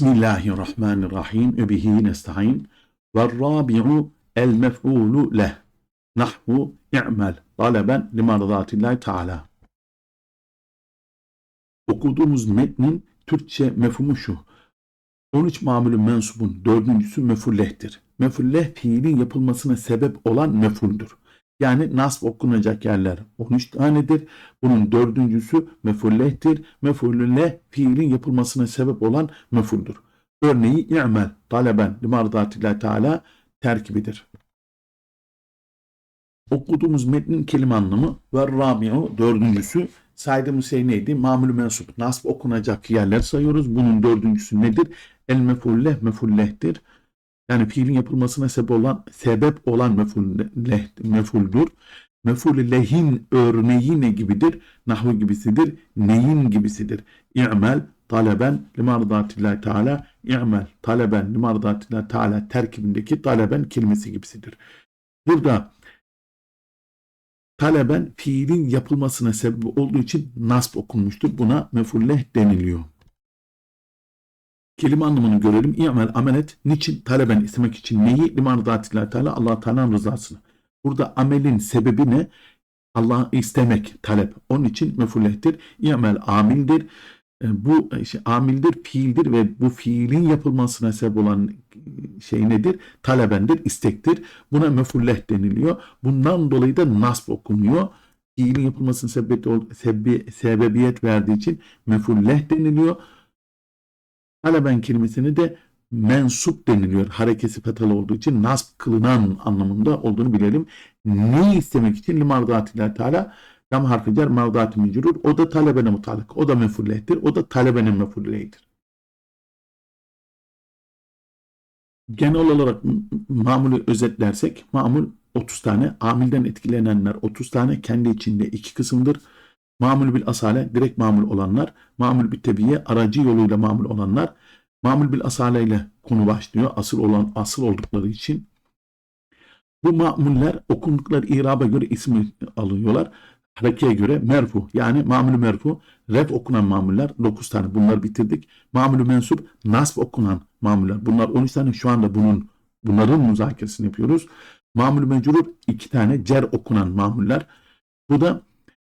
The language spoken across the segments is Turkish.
Bismillahirrahmanirrahim. Ve bihi nesta'in. Ve rabi'u el mef'ulu leh. Nahvu i'mel. Taleben limarzatillahi teala. Okuduğumuz metnin Türkçe mefhumu şu. 13 mamülü mensubun dördüncüsü mefullehtir. Mefulleh fiilin yapılmasına sebep olan mefuldür. Yani nasb okunacak yerler 13 tanedir. Bunun dördüncüsü mefullehtir. Mefulleh fiilin yapılmasına sebep olan mefuldur. Örneği i'mel, taleben, limardatillahi teala terkibidir. Okuduğumuz metnin kelime anlamı ve rabi'u dördüncüsü saydığımız şey neydi? Mamülü mensup. Nasb okunacak yerler sayıyoruz. Bunun dördüncüsü nedir? El mefulleh mefullehtir. Yani fiilin yapılmasına sebep olan sebep olan mefulleh, mefuldur. Meful lehin örneği ne gibidir? Nahvu gibisidir. Neyin gibisidir? İ'mel taleben limardatillahi teala i'mel taleben limardatillahi teala terkibindeki taleben kelimesi gibisidir. Burada taleben fiilin yapılmasına sebep olduğu için nasb okunmuştur. Buna mefulleh deniliyor. Kelime anlamını görelim. İ'mel amelet niçin taleben istemek için neyi? Limardatillahi teala Allah Teala'nın rızasını. Burada amelin sebebi ne? Allah'ı istemek, talep. Onun için mefullehtir. İ'mel amildir. E, bu işte, amildir, fiildir ve bu fiilin yapılmasına sebep olan şey nedir? Talebendir, istektir. Buna mefulleh deniliyor. Bundan dolayı da nasb okunuyor. Fiilin yapılmasına sebebiyet, sebebi, sebebiyet verdiği için mefulleh deniliyor. Taleben kelimesini de mensup deniliyor. Harekesi fetalı olduğu için nasb kılınan anlamında olduğunu bilelim. Ne istemek için limardatiler teala lam harfi cer mevdati mecrur. O da talebene mutalak. O da mefullehtir. O da talebenin mefullehidir. Genel olarak mamulü özetlersek mamul 30 tane, amilden etkilenenler 30 tane kendi içinde iki kısımdır. Mamul bil asale direkt mamul olanlar, mamul bil tebiye aracı yoluyla mamul olanlar, mamul bil asale ile konu başlıyor asıl olan asıl oldukları için. Bu mamuller okundukları iraba göre ismi alıyorlar. Harekeye göre merfu yani mamulü merfu ref okunan mamuller 9 tane bunları bitirdik. Mamulü mensup nasb okunan mamuller bunlar 13 tane şu anda bunun bunların müzakeresini yapıyoruz. Mamulü mecrur 2 tane cer okunan mamuller. Bu da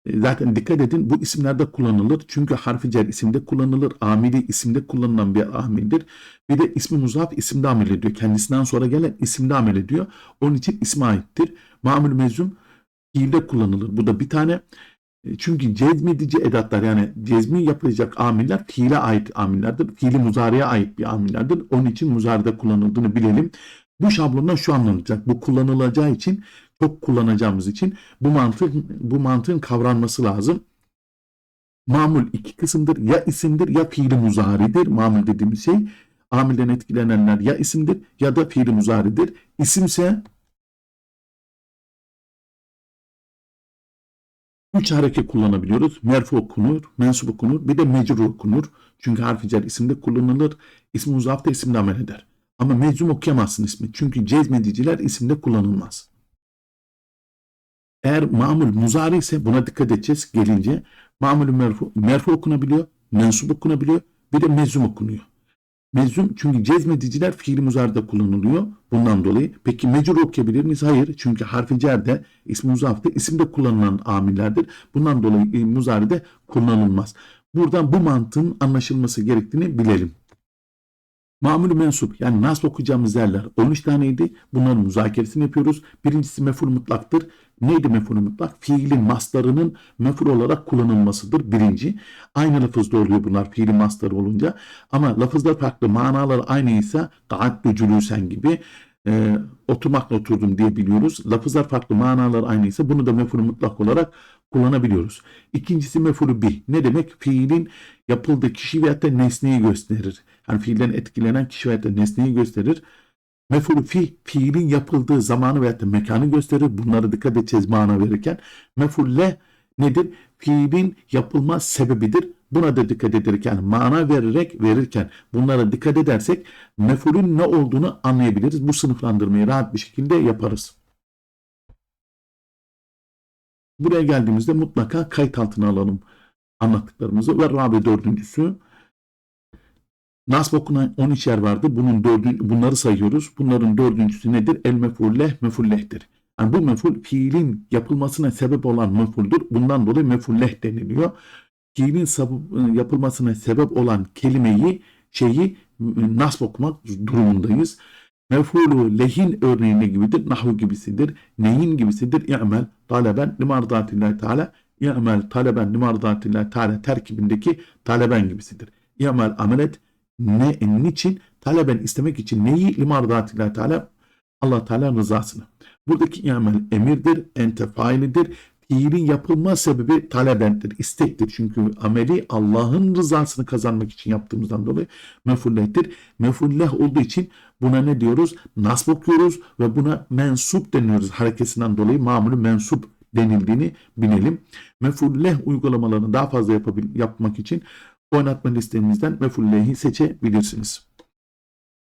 zaten dikkat edin bu isimlerde kullanılır. Çünkü harfi cer isimde kullanılır. Amili isimde kullanılan bir amildir. Bir de ismi muzaf isimde amel ediyor. Kendisinden sonra gelen isimde amel ediyor. Onun için isme aittir. Mamül mezum fiilde kullanılır. Bu da bir tane. E, çünkü cezmedici edatlar yani cezmi yapılacak amiller fiile ait amillerdir. Fiili muzariye ait bir amillerdir. Onun için muzaride kullanıldığını bilelim. Bu şablondan şu anlanacak. Bu kullanılacağı için çok kullanacağımız için bu mantığın bu mantığın kavranması lazım. Mamul iki kısımdır. Ya isimdir ya fiili muzaridir. Mamul dediğimiz şey amilden etkilenenler ya isimdir ya da fiili muzaridir. İsimse Üç hareket kullanabiliyoruz. Merfu okunur, mensup okunur, bir de mecrur okunur. Çünkü harfi cer isimde kullanılır. İsmi muzaf da isimde amel eder. Ama meczum okuyamazsın ismi. Çünkü cezmediciler isimde kullanılmaz. Eğer mamul muzari ise buna dikkat edeceğiz gelince. Mamul merfu, merfu okunabiliyor, mensup okunabiliyor, bir de meczum okunuyor. Meczum çünkü cezmediciler fiili muzarda kullanılıyor. Bundan dolayı. Peki mecrur okuyabilir miyiz? Hayır. Çünkü harfi cerde, ismi muzafta isimde kullanılan amillerdir. Bundan dolayı e, muzaride kullanılmaz. Buradan bu mantığın anlaşılması gerektiğini bilelim. Mamülü mensup yani nasıl okuyacağımız yerler 13 taneydi. Bunların müzakeresini yapıyoruz. Birincisi meful mutlaktır. Neydi meful mutlak? Fiilin maslarının meful olarak kullanılmasıdır. Birinci. Aynı lafızda oluyor bunlar fiilin masları olunca. Ama lafızlar farklı. Manalar aynıysa gaaddu cülüsen gibi e, oturmakla oturdum diye biliyoruz. Lafızlar farklı, manalar aynıysa bunu da meful mutlak olarak kullanabiliyoruz. İkincisi mefulü bih. Ne demek? Fiilin yapıldığı kişi veyahut da nesneyi gösterir. Yani fiilden etkilenen kişi veyahut da nesneyi gösterir. Mefulü fi, fiilin yapıldığı zamanı veyahut da mekanı gösterir. Bunları dikkat edeceğiz mana verirken. Mefulle nedir? Fiilin yapılma sebebidir. Buna da dikkat ederken, mana vererek verirken bunlara dikkat edersek mefulün ne olduğunu anlayabiliriz. Bu sınıflandırmayı rahat bir şekilde yaparız. Buraya geldiğimizde mutlaka kayıt altına alalım anlattıklarımızı ve Rabi dördüncüsü Nasb okunan 13 yer vardı. Bunun dördün, bunları sayıyoruz. Bunların dördüncüsü nedir? El mefulleh mefullehtir. Yani bu meful fiilin yapılmasına sebep olan mefuldur. Bundan dolayı mefulleh deniliyor. Fiilin yapılmasına sebep olan kelimeyi, şeyi nasb okumak durumundayız. Mefulu lehin örneğine gibidir. Nahu gibisidir. Neyin gibisidir. İ'mel taleben limardatillahi teala. İ'mel taleben limardatillahi teala terkibindeki taleben gibisidir. İ'mel amelet ne niçin? Taleben istemek için neyi? Limardatillahi teala Allah Teala rızasını. Buradaki i'mel emirdir, ente failidir. Fiilin yapılma sebebi talebendir, istektir. Çünkü ameli Allah'ın rızasını kazanmak için yaptığımızdan dolayı mefullehtir. Mefulleh olduğu için buna ne diyoruz? Nasb okuyoruz ve buna mensup deniyoruz. Harekesinden dolayı mamulü mensup denildiğini bilelim. Mefulleh uygulamalarını daha fazla yapabil- yapmak için oynatma listemizden mefulleh'i seçebilirsiniz.